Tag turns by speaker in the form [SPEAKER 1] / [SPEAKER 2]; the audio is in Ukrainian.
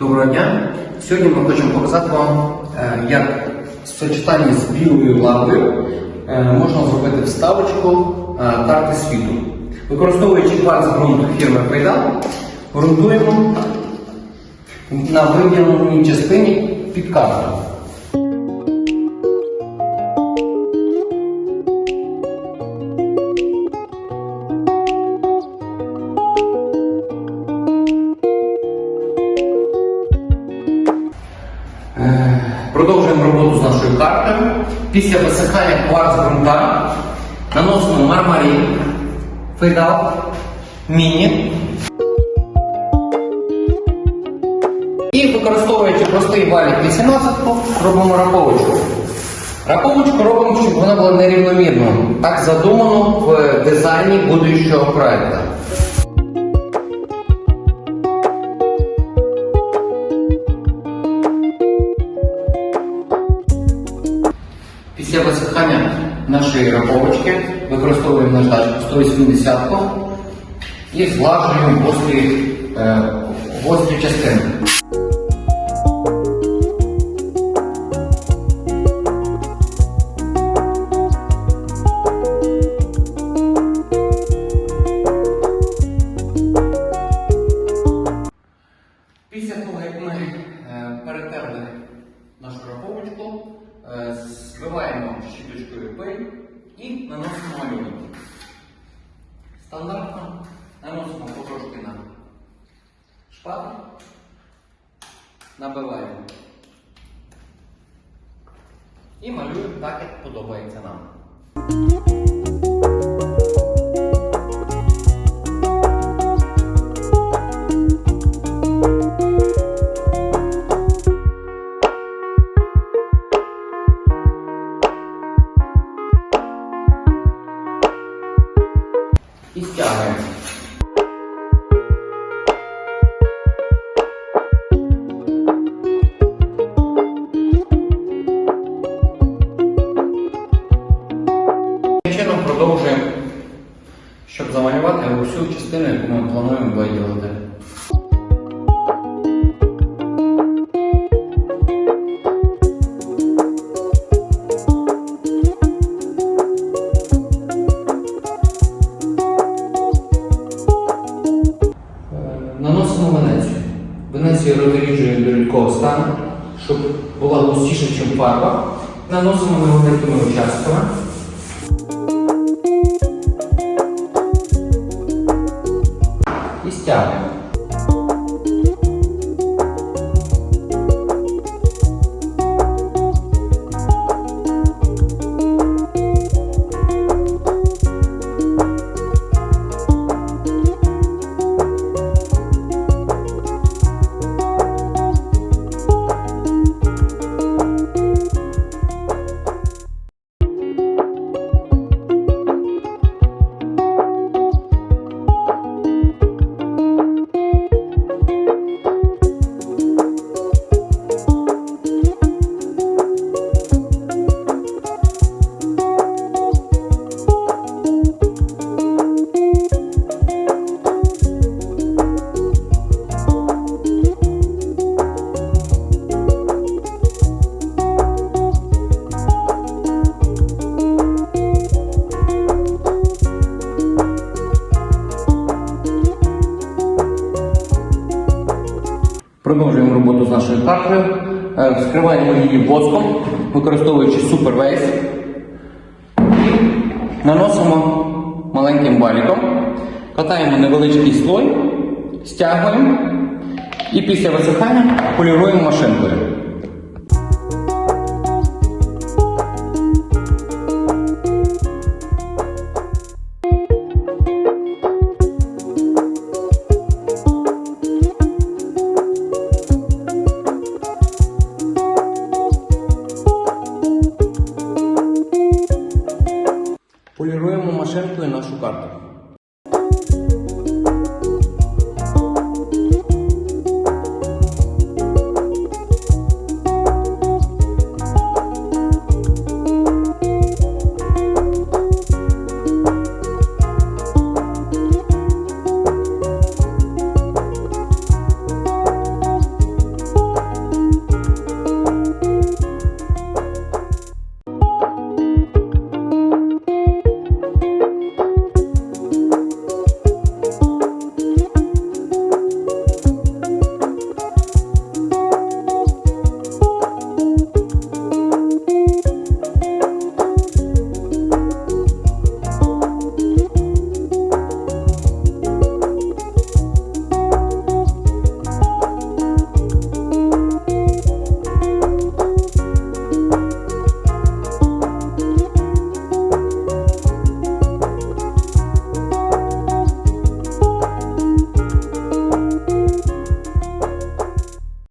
[SPEAKER 1] Доброго дня! Сьогодні ми хочемо показати вам, е, як в сочетанні з білою лавою е, можна зробити вставочку тарти карти світу. Використовуючи кварц грунту фірми Пайдал, ґрунтуємо на виділеній частині під карту. З нашою картою. Після висихання кварц ґрунта наносимо мармарин, фейдал, міні. І використовуючи простий валік 18 робимо раковочку. Раковочку робимо, щоб вона була нерівномірною. Так задумано в дизайні будущого проекту. Після висихання нашої раковочки використовуємо наждачку 180 і зглажуємо гострі, е, гострі частини. Після того, як ми е, перетерли нашу раковочку, збиваємо щіточкою пиль і наносимо малюнок. Стандартно наносимо потрошки на шпати, набиваємо і малюємо так, як подобається нам. Стягуємо. Чином продовжуємо, щоб замалювати усю частину, яку ми плануємо виділити. Наносимо Венецію. Венецію розріджує до рідкого стану, щоб була густіша, ніж фарба. Наносимо невеликими участками. Продовжуємо роботу з нашою картою. Е, Вскриваємо її воском, використовуючи супервейс. Наносимо маленьким валіком, катаємо невеличкий слой, стягуємо і після висихання поліруємо машинкою.